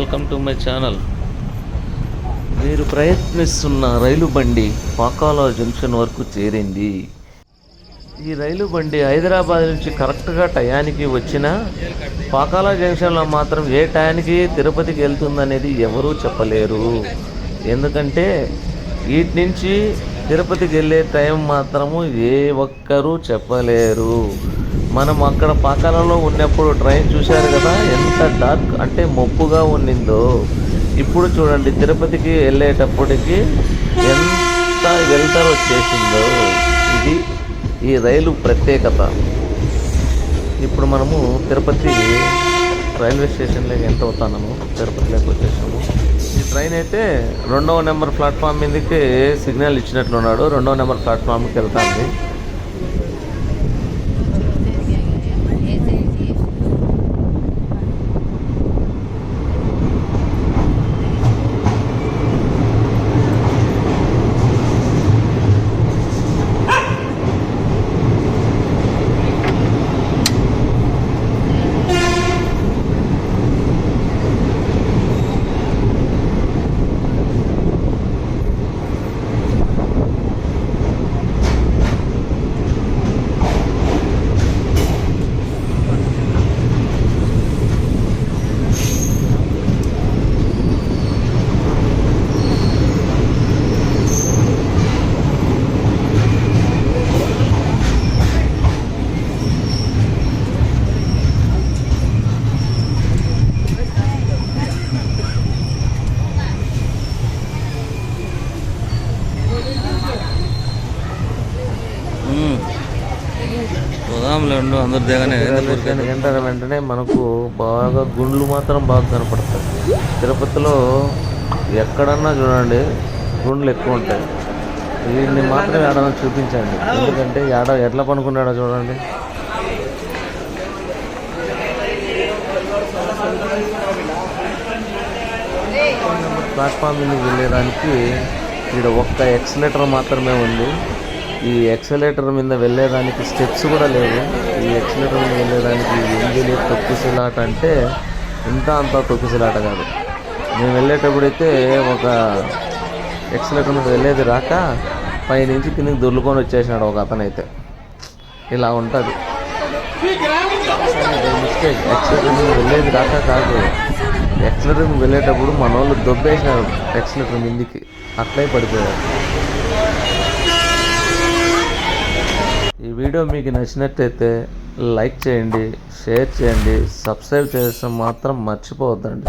Welcome to my channel. మీరు ప్రయత్నిస్తున్న రైలు బండి పాకాల జంక్షన్ వరకు చేరింది. ఈ రైలు బండి హైదరాబాద్ నుంచి కరెక్ట్గా టయానికి వచ్చిన పాకాల జంక్షన్లో మాత్రం ఏ టయానికి తిరుపతికి వెళ్తుందనేది ఎవరూ చెప్పలేరు. ఎందుకంటే వీటి నుంచి తిరుపతికి వెళ్ళే టైం మాత్రము ఏ ఒక్కరూ చెప్పలేరు. మనం అక్కడ పాకాలలో ఉన్నప్పుడు ట్రైన్ చూశారు కదా ఎంత డార్క్ అంటే మబ్బుగా ఉన్నిందో. ఇప్పుడు చూడండి తిరుపతికి వెళ్ళేటప్పటికి ఎంత వెళ్తారు వచ్చేసిందో. ఇది ఈ రైలు ప్రత్యేకత. ఇప్పుడు మనము తిరుపతి రైల్వే స్టేషన్లోకి ఎంత అవుతున్నాము తిరుపతిలోకి వచ్చేసాము. ఈ ట్రైన్ అయితే రెండవ నెంబర్ ప్లాట్ఫామ్ మీదకి సిగ్నల్ ఇచ్చినట్లున్నాడు రెండవ నెంబర్ ప్లాట్ఫామ్కి వెళ్తాంది. అందరు దిగనే వెంటనే? మనకు బాగా గుండ్లు మాత్రం బాగా కనపడతాయి. తిరుపతిలో ఎక్కడన్నా చూడండి గుండ్లు ఎక్కువ ఉంటాయి. వీడిని మాత్రం ఏడన్నా చూపించండి. ఎందుకంటే ఏడ ఎట్లా పనుకున్నాడో చూడండి. ప్లాట్ఫామ్ వెళ్ళేదానికి ఇక్కడ ఒక్క ఎక్సలేటర్ మాత్రమే ఉంది. ఈ ఎక్సలేటర్ మీద వెళ్ళేదానికి స్టెప్స్ కూడా లేవు. ఈ ఎక్సలేటర్ మీద వెళ్ళేదానికి ఎంగిలి తొక్కిసలాట అంటే ఇంత అంత తొక్కిసలాట కాదు. మేము వెళ్ళేటప్పుడైతే ఒక ఎక్సలేటర్ మీద వెళ్ళేది రాక పైనుంచి కిందకి దొర్లుకొని వచ్చేసినాడు ఒక అతనైతే. ఇలా ఉంటుంది. మిస్టేక్ ఎక్సలేటర్ మీద వెళ్ళేది రాక కాదు. ఎక్సలేటర్ మీద వెళ్ళేటప్పుడు మన వాళ్ళు దొబ్బేసినారు ఎక్సలేటర్ మీదికి. అట్లే పడిపోయారు. ఈ వీడియో మీకు నచ్చినట్లయితే లైక్ చేయండి షేర్ చేయండి సబ్స్క్రైబ్ చేయడం మాత్రం మర్చిపోవద్దండి.